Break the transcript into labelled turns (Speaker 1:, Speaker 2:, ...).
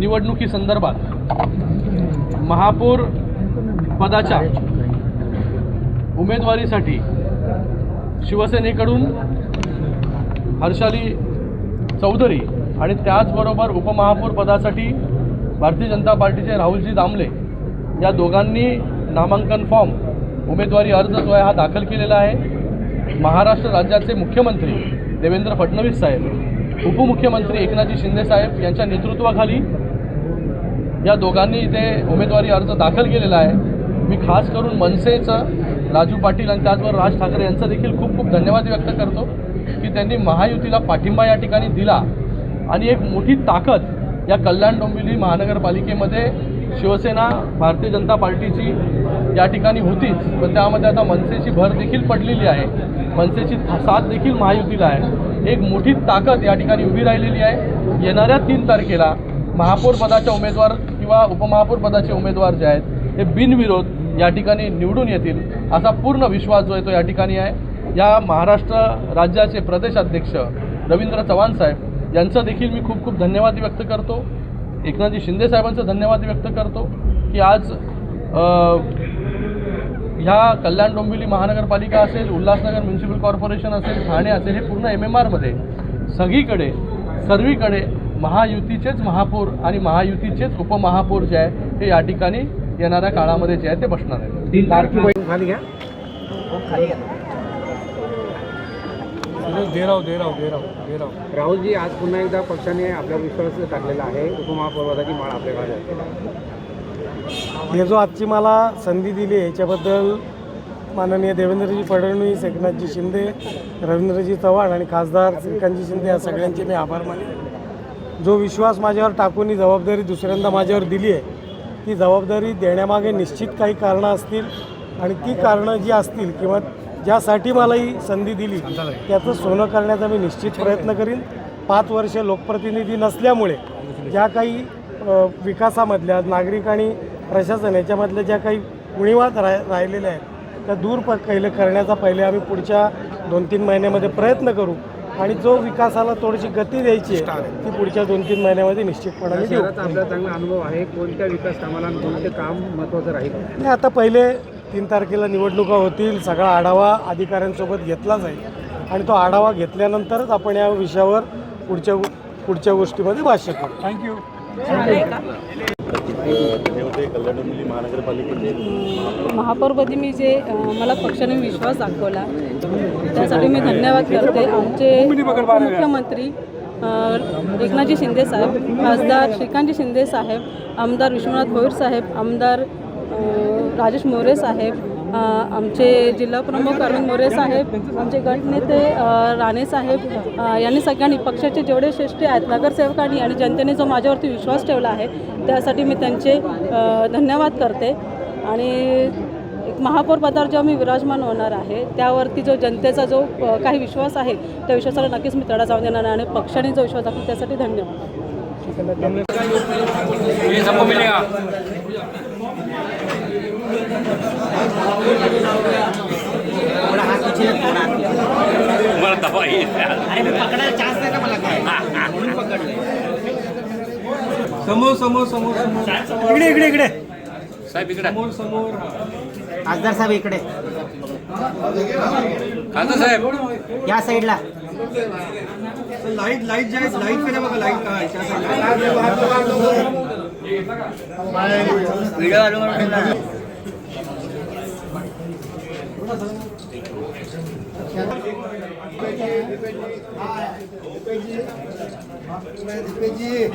Speaker 1: निवडणुकीसंदर्भात महापौर पदाच्या उमेदवारीसाठी शिवसेनेकडून हर्षाली चौधरी आणि त्याचबरोबर उपमहापौर पदासाठी भारतीय जनता पार्टीचे राहुलजी दामले या दोघांनी नामांकन फॉर्म उमेदवारी अर्ज जो आहे हा दाखल केलेला आहे. महाराष्ट्र राज्याचे मुख्यमंत्री देवेंद्र फडणवीस साहेब उपमुख्यमंत्री एकनाथजी शिंदे साहेब यांच्या नेतृत्वाखाली या दोघांनी इथे उमेदवारी अर्ज दाखल केलेला आहे. मी खास करून मनसेचं राजू पाटील आणि त्याचबरोबर राज ठाकरे यांचं देखील खूप खूप धन्यवाद व्यक्त करतो की त्यांनी महायुतीला पाठिंबा या ठिकाणी दिला. आणि एक मोठी ताकद या कल्याण डोंबिवली महानगरपालिकेमध्ये शिवसेना भारतीय जनता पार्टीची या ठिकाणी होतीच. पण त्यामध्ये आता मनसेची भर देखील पडलेली आहे. मनसेची था- साथ देखील महायुतीला आहे. एक मोठी ताकद या ठिकाणी उभी राहिलेली आहे. येणाऱ्या तीन तारखेला महापौरपदाच्या उमेदवार किंवा उपमहापौर पदाचे उमेदवार जे आहेत हे बिनविरोध या ठिकाणी निवडून येतील असा पूर्ण विश्वास जो आहे तो या ठिकाणी आहे. या महाराष्ट्र राज्याचे प्रदेशाध्यक्ष रवींद्र चव्हाण साहेब यांचं देखील मी खूप खूप धन्यवाद व्यक्त करतो. एकनाथजी शिंदे साहेबांचं धन्यवाद व्यक्त करतो की आज ह्या कल्याण डोंबिवली महानगरपालिका असेल उल्हासनगर म्युन्सिपल कॉर्पोरेशन असेल ठाणे असेल हे पूर्ण एम एम आरमध्ये सगळीकडे सर्वीकडे महायुतीचेच महापौर आणि महायुतीचेच उपमहापौर जे आहे हे या ठिकाणी येणाऱ्या काळामध्ये जे आहे ते बसणार आहे
Speaker 2: लाडकी बहीण खाली घ्या.
Speaker 3: दे राव दे राव दे राव दे राव.
Speaker 2: राहुलजी आज पुन्हा एकदा पक्षाने आपल्यावर विश्वास टाकलेला आहे. उपमहापौरपदाची माळ आपल्या गावात
Speaker 3: हे जो आजची मला संधी दिली आहे याच्याबद्दल माननीय देवेंद्रजी फडणवीस एकनाथजी शिंदे रवींद्रजी चव्हाण आणि खासदार श्रीकांतजी शिंदे या सगळ्यांचे मी आभार माने जो विश्वास माझ्यावर टाकून ही जबाबदारी दुसऱ्यांदा माझ्यावर दिली आहे ती जबाबदारी देण्यामागे निश्चित काही कारणं असतील आणि ती कारणं जी असतील किंवा ज्यासाठी मला ही संधी दिली त्याचं सोनं करण्याचा मी निश्चित प्रयत्न करीन. पाच वर्ष लोकप्रतिनिधी नसल्यामुळे ज्या काही विकासामधल्या नागरिक आणि प्रशासन याच्यामधल्या ज्या काही उणीवात राह राहिलेल्या आहेत त्या दूर प पहिले करण्याचा पहिले आम्ही पुढच्या दोन तीन महिन्यामध्ये प्रयत्न करू. आणि जो विकासाला थोडीशी गती द्यायची आहे ती पुढच्या दोन तीन महिन्यामध्ये निश्चितपणाने देऊ
Speaker 2: शहराचा आपला चांगला अनुभव आहे. कोणत्या विकास कामाला कोणते काम महत्त्वाचं राहील?
Speaker 3: आणि आता पहिले तीन तारखेला निवडणुका होतील सगळा आढावा अधिकाऱ्यांसोबत घेतला जाईल. आणि तो आढावा घेतल्यानंतरच आपण या विषयावर पुढच्या पुढच्या गोष्टीमध्ये भाष्य करू. थँक्यू
Speaker 4: महापौरपदी मी जे मला पक्षाने विश्वास दाखवला त्यासाठी मी धन्यवाद करते. आमचे मुख्यमंत्री एकनाथजी शिंदे साहेब खासदार श्रीकांतजी शिंदे साहेब आमदार विश्वनाथ भोईर साहेब आमदार राजेश मोरे साहेब आमचे जिल्हा प्रमुख अरविंद मोरे साहेब आमचे गटनेते राणे साहेब यांनी सगळ्यांनी पक्षाचे जेवढे श्रेष्ठ आहेत नगरसेवकांनी आणि जनतेने जो माझ्यावरती विश्वास ठेवला आहे त्यासाठी मी त्यांचे धन्यवाद करते. आणि एक महापौर पदावर जेव्हा मी विराजमान होणार आहे त्यावरती जो जनतेचा जो काही विश्वास आहे त्या विश्वासाला नक्कीच मी तडा जाऊन देणार नाही आणि पक्षाने जो विश्वास दाखवला त्यासाठी धन्यवाद.
Speaker 3: समोर समोर समोर समोर इकडे इकडे इकडे
Speaker 1: साहेब इकडे
Speaker 3: समोर समोर
Speaker 5: खासदार साहेब इकडे
Speaker 1: खासदार साहेब
Speaker 5: या साईडला
Speaker 3: लाइट लाइट जे लाइटकडे बघा लाइट काय त्या साईडला. despedir despedir ah, é. despedir despedir